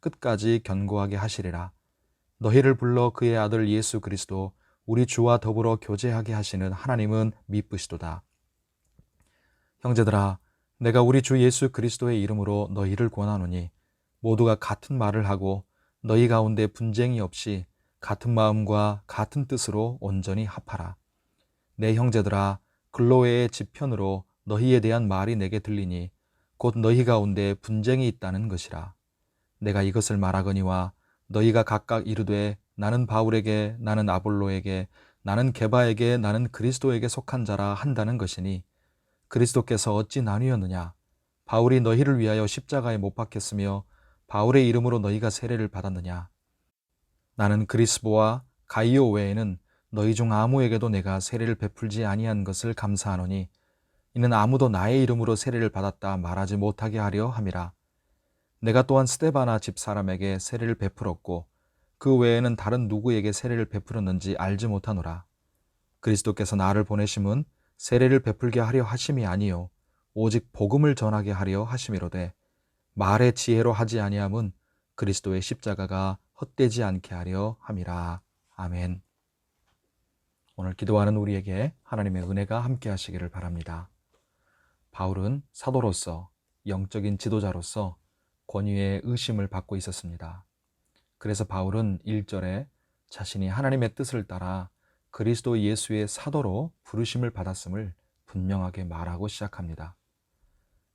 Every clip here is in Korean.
끝까지 견고하게 하시리라. 너희를 불러 그의 아들 예수 그리스도 우리 주와 더불어 교제하게 하시는 하나님은 미쁘시도다. 형제들아, 내가 우리 주 예수 그리스도의 이름으로 너희를 권하노니 모두가 같은 말을 하고 너희 가운데 분쟁이 없이 같은 마음과 같은 뜻으로 온전히 합하라. 내 형제들아, 글로웨의 지편으로 너희에 대한 말이 내게 들리니 곧 너희 가운데 분쟁이 있다는 것이라. 내가 이것을 말하거니와 너희가 각각 이르되 나는 바울에게 나는 아볼로에게 나는 게바에게 나는 그리스도에게 속한 자라 한다는 것이니 그리스도께서 어찌 나뉘었느냐? 바울이 너희를 위하여 십자가에 못 박혔으며 바울의 이름으로 너희가 세례를 받았느냐? 나는 그리스보와 가이오 외에는 너희 중 아무에게도 내가 세례를 베풀지 아니한 것을 감사하노니 이는 아무도 나의 이름으로 세례를 받았다 말하지 못하게 하려 함이라 내가 또한 스테바나 집 사람에게 세례를 베풀었고 그 외에는 다른 누구에게 세례를 베풀었는지 알지 못하노라. 그리스도께서 나를 보내심은 세례를 베풀게 하려 하심이 아니요 오직 복음을 전하게 하려 하심이로되 말의 지혜로 하지 아니함은 그리스도의 십자가가 헛되지 않게 하려 함이라. 아멘. 오늘 기도하는 우리에게 하나님의 은혜가 함께 하시기를 바랍니다. 바울은 사도로서 영적인 지도자로서 권위의 의심을 받고 있었습니다. 그래서 바울은 1절에 자신이 하나님의 뜻을 따라 그리스도 예수의 사도로 부르심을 받았음을 분명하게 말하고 시작합니다.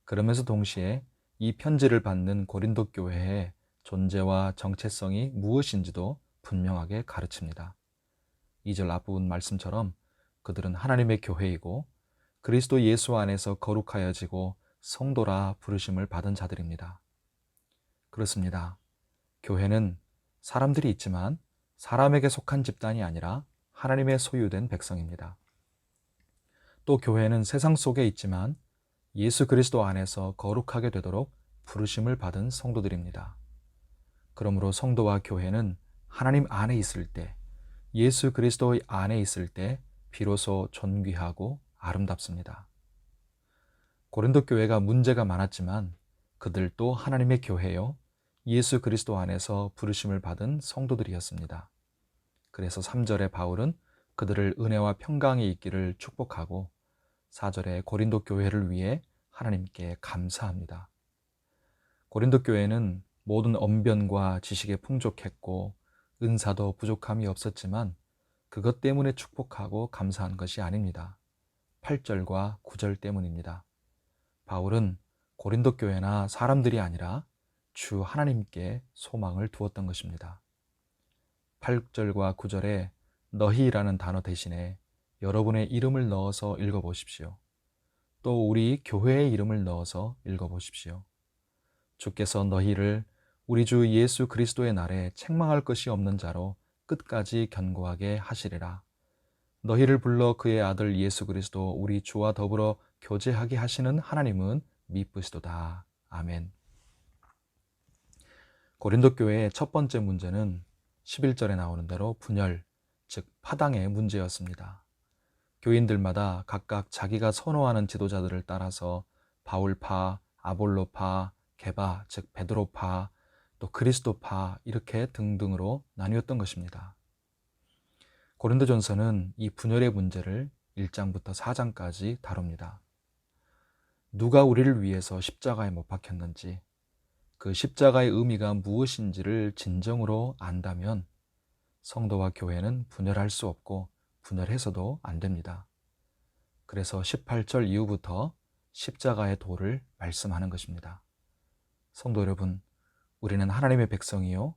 그러면서 동시에 이 편지를 받는 고린도 교회의 존재와 정체성이 무엇인지도 분명하게 가르칩니다. 2절 앞부분 말씀처럼 그들은 하나님의 교회이고 그리스도 예수 안에서 거룩하여지고 성도라 부르심을 받은 자들입니다. 그렇습니다. 교회는 사람들이 있지만 사람에게 속한 집단이 아니라 하나님의 소유된 백성입니다. 또 교회는 세상 속에 있지만 예수 그리스도 안에서 거룩하게 되도록 부르심을 받은 성도들입니다. 그러므로 성도와 교회는 하나님 안에 있을 때, 예수 그리스도 안에 있을 때 비로소 존귀하고 아름답습니다. 고린도 교회가 문제가 많았지만 그들도 하나님의 교회요, 예수 그리스도 안에서 부르심을 받은 성도들이었습니다. 그래서 3절에 바울은 그들을 은혜와 평강이 있기를 축복하고 4절에 고린도 교회를 위해 하나님께 감사합니다. 고린도 교회는 모든 언변과 지식에 풍족했고 은사도 부족함이 없었지만 그것 때문에 축복하고 감사한 것이 아닙니다. 8절과 9절 때문입니다. 바울은 고린도 교회나 사람들이 아니라 주 하나님께 소망을 두었던 것입니다. 8절과 9절에 너희라는 단어 대신에 여러분의 이름을 넣어서 읽어보십시오. 또 우리 교회의 이름을 넣어서 읽어보십시오. 주께서 너희를 우리 주 예수 그리스도의 날에 책망할 것이 없는 자로 끝까지 견고하게 하시리라. 너희를 불러 그의 아들 예수 그리스도 우리 주와 더불어 교제하게 하시는 하나님은 미쁘시도다. 아멘. 고린도 교회의 첫 번째 문제는 11절에 나오는 대로 분열, 즉 파당의 문제였습니다. 교인들마다 각각 자기가 선호하는 지도자들을 따라서 바울파, 아볼로파, 게바, 즉 베드로파, 또 그리스도파 이렇게 등등으로 나뉘었던 것입니다. 고린도전서는 이 분열의 문제를 1장부터 4장까지 다룹니다. 누가 우리를 위해서 십자가에 못 박혔는지, 그 십자가의 의미가 무엇인지를 진정으로 안다면 성도와 교회는 분열할 수 없고 분열해서도 안 됩니다. 그래서 18절 이후부터 십자가의 도를 말씀하는 것입니다. 성도 여러분, 우리는 하나님의 백성이요.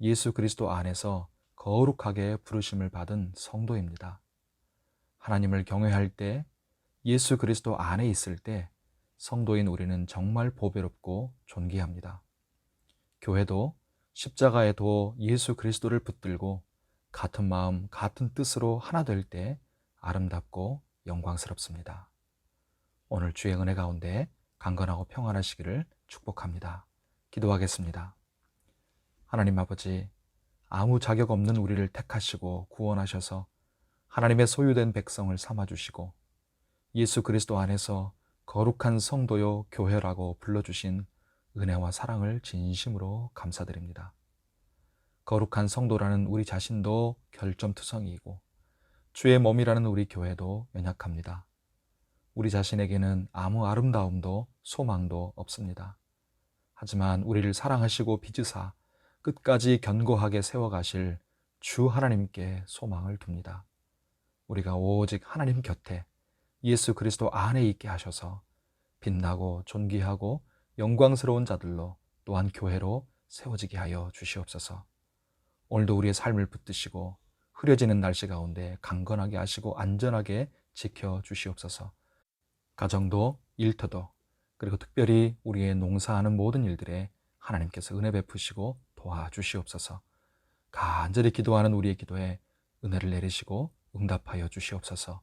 예수 그리스도 안에서 거룩하게 부르심을 받은 성도입니다. 하나님을 경외할 때, 예수 그리스도 안에 있을 때, 성도인 우리는 정말 보배롭고 존귀합니다. 교회도 십자가의 도 예수 그리스도를 붙들고 같은 마음, 같은 뜻으로 하나 될 때 아름답고 영광스럽습니다. 오늘 주의 은혜 가운데 강건하고 평안하시기를 축복합니다. 기도하겠습니다. 하나님 아버지, 아무 자격 없는 우리를 택하시고 구원하셔서 하나님의 소유된 백성을 삼아주시고 예수 그리스도 안에서 거룩한 성도요 교회라고 불러주신 은혜와 사랑을 진심으로 감사드립니다. 거룩한 성도라는 우리 자신도 결점투성이이고 주의 몸이라는 우리 교회도 연약합니다. 우리 자신에게는 아무 아름다움도 소망도 없습니다. 하지만 우리를 사랑하시고 빚으사 끝까지 견고하게 세워가실 주 하나님께 소망을 둡니다. 우리가 오직 하나님 곁에 예수 그리스도 안에 있게 하셔서 빛나고 존귀하고 영광스러운 자들로 또한 교회로 세워지게 하여 주시옵소서. 오늘도 우리의 삶을 붙드시고 흐려지는 날씨 가운데 강건하게 하시고 안전하게 지켜 주시옵소서. 가정도 일터도 그리고 특별히 우리의 농사하는 모든 일들에 하나님께서 은혜 베푸시고 도와주시옵소서. 간절히 기도하는 우리의 기도에 은혜를 내리시고 응답하여 주시옵소서.